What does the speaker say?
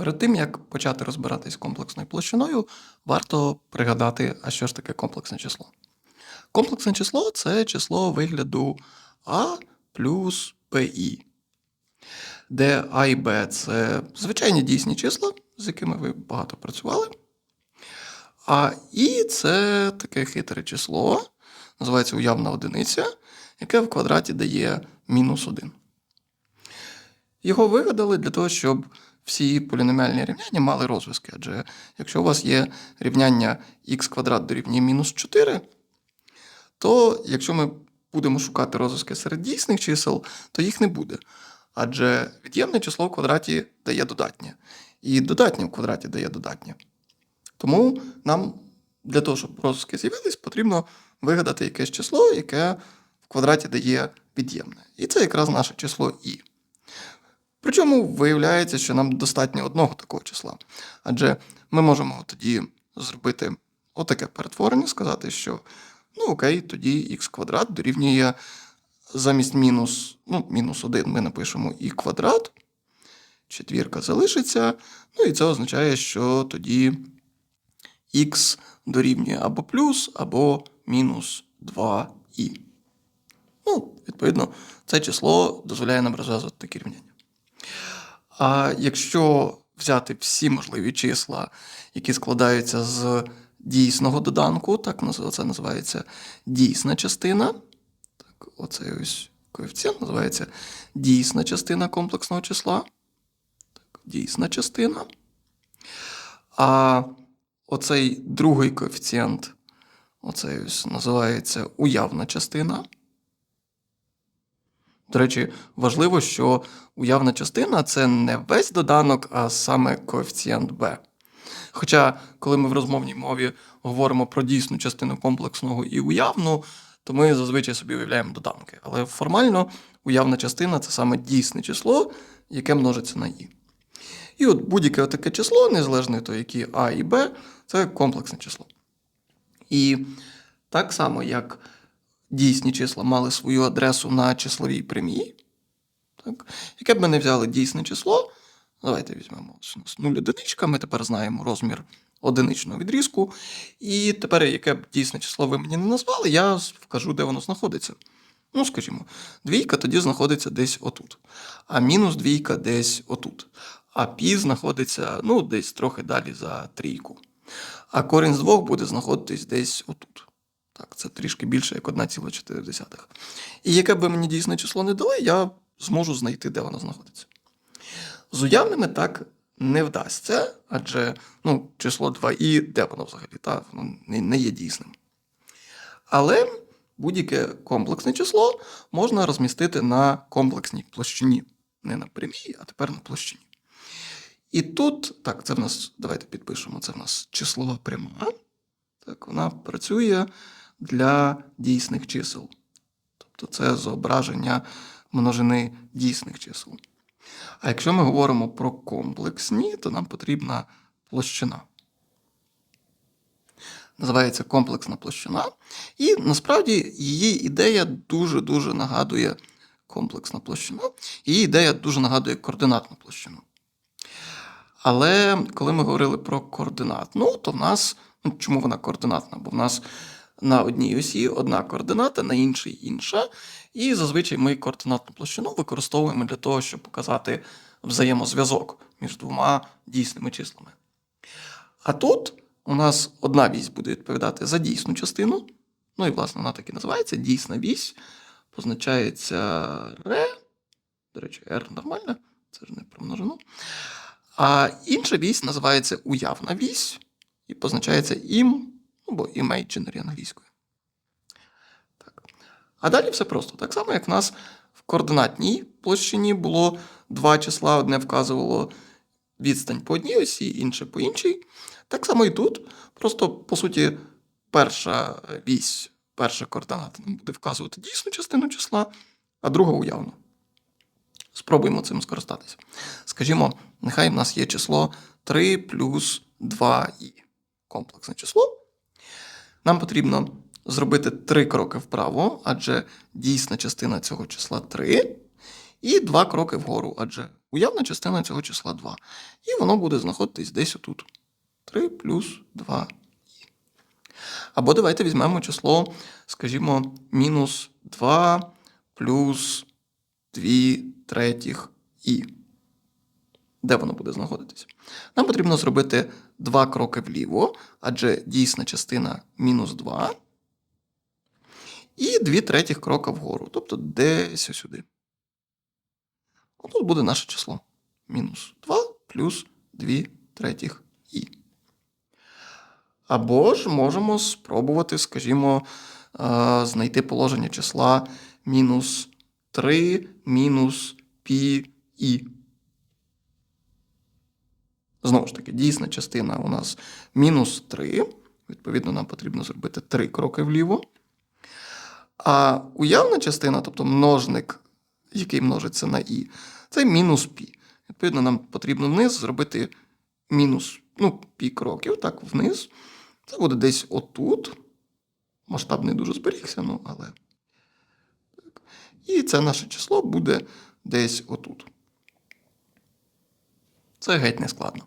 Перед тим, як почати розбиратись з комплексною площиною, варто пригадати, а що ж таке комплексне число. Комплексне число це число вигляду А плюс ПІ, де А і Б це звичайні дійсні числа, з якими ви багато працювали. А І це таке хитре число, називається уявна одиниця, яке в квадраті дає мінус 1. Його вигадали для того, щоб всі поліноміальні рівняння мали розв'язки. Адже якщо у вас є рівняння х квадрат дорівнює мінус 4, то якщо ми будемо шукати розв'язки серед дійсних чисел, то їх не буде. Адже від'ємне число в квадраті дає додатнє. І додатнє в квадраті дає додатнє. Тому нам для того, щоб розв'язки з'явились, потрібно вигадати якесь число, яке в квадраті дає від'ємне. І це якраз наше число і. Причому виявляється, що нам достатньо одного такого числа. Адже ми можемо тоді зробити отаке перетворення, сказати, що ну окей, тоді х квадрат дорівнює замість мінус, ну, мінус 1 ми напишемо і квадрат, четвірка залишиться, ну і це означає, що тоді х дорівнює або плюс, або мінус 2і. Ну, відповідно, це число дозволяє нам розв'язувати такі рівняння. А якщо взяти всі можливі числа, які складаються з дійсного доданку, так це називається дійсна частина. Так, оцей ось коефіцієнт називається дійсна частина комплексного числа. Так, дійсна частина. А оцей другий коефіцієнт, оцей ось називається уявна частина. До речі, важливо, що уявна частина це не весь доданок, а саме коефіцієнт b. Хоча, коли ми в розмовній мові говоримо про дійсну частину комплексного і уявну, то ми зазвичай собі уявляємо доданки. Але формально уявна частина це саме дійсне число, яке множиться на і. І от будь-яке таке число, незалежно того, які А і Б, це комплексне число. І так само, як дійсні числа мали свою адресу на числовій прямій, так, яке б ми не взяли дійсне число, давайте візьмемо нас 0 одиничка, ми тепер знаємо розмір одиничного відрізку. І тепер, яке б дійсне число ви мені не назвали, я вкажу, де воно знаходиться. Ну, скажімо, двійка тоді знаходиться десь отут, а мінус двійка десь отут. А пі знаходиться ну, десь трохи далі за трійку. А корінь з двох буде знаходитись десь отут. Так, це трішки більше, як 1,4. І яке б ви мені дійсне число не дали, я зможу знайти, де воно знаходиться. З уявними так не вдасться, адже ну, число 2і, де воно взагалі? Та, воно не, не є дійсним. Але будь-яке комплексне число можна розмістити на комплексній площині. Не на прямій, а тепер на площині. І тут, так, це в нас, давайте підпишемо, це в нас числова пряма. Так, вона працює для дійсних чисел. Тобто це зображення множини дійсних чисел. А якщо ми говоримо про комплексні, то нам потрібна площина. Називається комплексна площина. І насправді її ідея дуже-дуже нагадує комплексна площина. Її ідея дуже нагадує координатну площину. Але коли ми говорили про координатну, то в нас ну, чому вона координатна? Бо в нас на одній осі одна координата, на іншій інша. І зазвичай ми координатну площину використовуємо для того, щоб показати взаємозв'язок між двома дійсними числами. А тут у нас одна вісь буде відповідати за дійсну частину. Ну і, власне, вона так і називається дійсна вісь. Позначається ре. До речі, R нормально, це ж не про. А інша вісь називається уявна вісь і позначається ім, або imaginary англійською. Так. А далі все просто. Так само, як в нас в координатній площині було два числа, одне вказувало відстань по одній осі, інше по іншій. Так само і тут. Просто, по суті, перша вісь, перша координата нам буде вказувати дійсну частину числа, а друга уявну. Спробуємо цим скористатися. Скажімо, нехай в нас є число 3 плюс 2і. Комплексне число. Нам потрібно зробити три кроки вправо, адже дійсна частина цього числа 3. і два кроки вгору, адже уявна частина цього числа 2. І воно буде знаходитись десь отут. 3 плюс 2 або давайте візьмемо число, скажімо, мінус 2 плюс 2 третіх і. Де воно буде знаходитись? Нам потрібно зробити два кроки вліво, адже дійсна частина мінус 2. І 2 третіх крока вгору, тобто десь сюди. Тут буде наше число. Мінус 2 плюс 2 третіх і. Або ж можемо спробувати, скажімо, е, знайти положення числа мінус 3 мінус пі і. Знову ж таки, дійсна частина у нас мінус 3. Відповідно, нам потрібно зробити 3 кроки вліво. А уявна частина, тобто множник, який множиться на і, це мінус пі. Відповідно, нам потрібно вниз зробити мінус ну, пі кроків, так, вниз. Це буде десь отут. Масштаб не дуже зберігся, ну, але. Так. І це наше число буде десь отут. Це геть не складно.